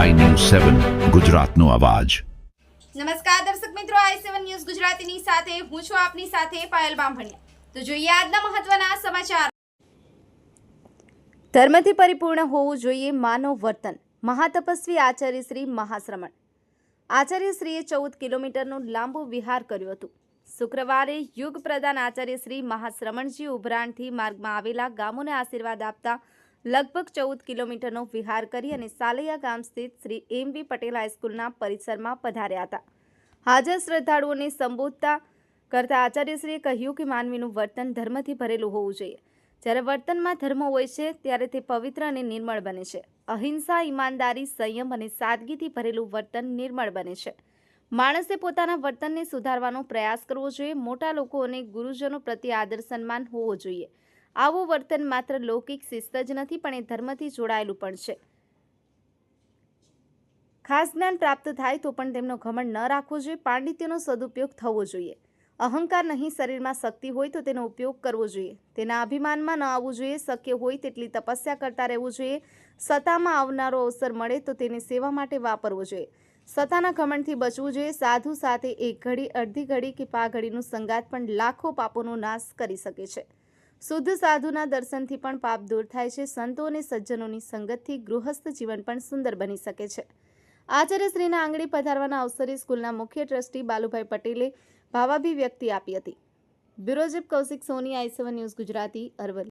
સેવન ગુજરાતનો અવાજ. નમસ્કાર દર્શક મિત્રો આઈ સેવન ન્યૂઝ ગુજરાતીની સાથે હું છું આપની સાથે પાયલ બામભણિયા. તો જોઈએ આજના મહત્વના સમાચાર. ધર્મથી પરિપૂર્ણ હોવું જોઈએ માનવ વર્તન. મહાતપસ્વી આચાર્ય શ્રી મહાશ્રમણ. આચાર્ય શ્રીએ ચૌદ કિલોમીટરનું લાંબુ વિહાર કર્યું હતું. શુક્રવારે યુગ પ્રધાન આચાર્ય શ્રી મહાશ્રમણજી ઉભરાણથી માર્ગમાં આવેલા ગામોને આશીર્વાદ આપતા લગભગ ચૌદ કિલોમીટરનો વિહાર કરી અને સાલૈયા ગામ સ્થિત શ્રી એમ વી પટેલ હાઈસ્કૂલના પરિસરમાં પધાર્યા હતા. હાજર શ્રદ્ધાળુઓને સંબોધતા કરતા આચાર્યશ્રીએ કહ્યું કે માનવીનું વર્તન ધર્મથી ભરેલું હોવું જોઈએ. જ્યારે વર્તનમાં ધર્મ હોય છે, ત્યારે તે પવિત્ર અને નિર્મળ બને છે. અહિંસા, ઈમાનદારી, સંયમ અને સાદગીથી ભરેલું વર્તન નિર્મળ બને છે. માણસે પોતાના વર્તનને સુધારવાનો પ્રયાસ કરવો જોઈએ. મોટા લોકો અને ગુરુજનો પ્રત્યે આદર સન્માન હોવો જોઈએ. આવું વર્તન માત્ર લૌકિક શિસ્ત જ નથી, પણ એ ધર્મથી જોડાયેલું પણ છે. ખાસ જ્ઞાન પ્રાપ્ત થાય તો પણ તેમનો ઘમંડ ન રાખવો જોઈએ, પાંડિત્યનો સદુપયોગ થવો જોઈએ. અહંકાર નહીં શરીરમાં શક્તિ હોય તો તેનો ઉપયોગ કરવો જોઈએ. તેના અભિમાનમાં ન આવવું જોઈએ, શક્ય હોય તેટલી તપસ્યા કરતા રહેવું જોઈએ. સત્તામાં આવનારો અવસર મળે તો તેને સેવા માટે વાપરવો જોઈએ. સત્તાના ઘમંડથી બચવું જોઈએ. સાધુ સાથે એક ઘડી, અડધી ઘડી કે પા ઘડીનું સંગાત પણ લાખો પાપોનો નાશ કરી શકે છે. શુદ્ધ સાધુના દર્શનથી પણ પાપ દૂર થાય છે. સંતો અને સજ્જનોની સંગતથી ગૃહસ્થ જીવન પણ સુંદર બની શકે છે. આચાર્યશ્રીના આંગળી પધારવાના અવસરે સ્કૂલના મુખ્ય ટ્રસ્ટી બાલુભાઈ પટેલે ભાવાભિવ્યક્તિ આપી હતી. Bureau Kaushik Soni, I news Gujarati, Aravalli.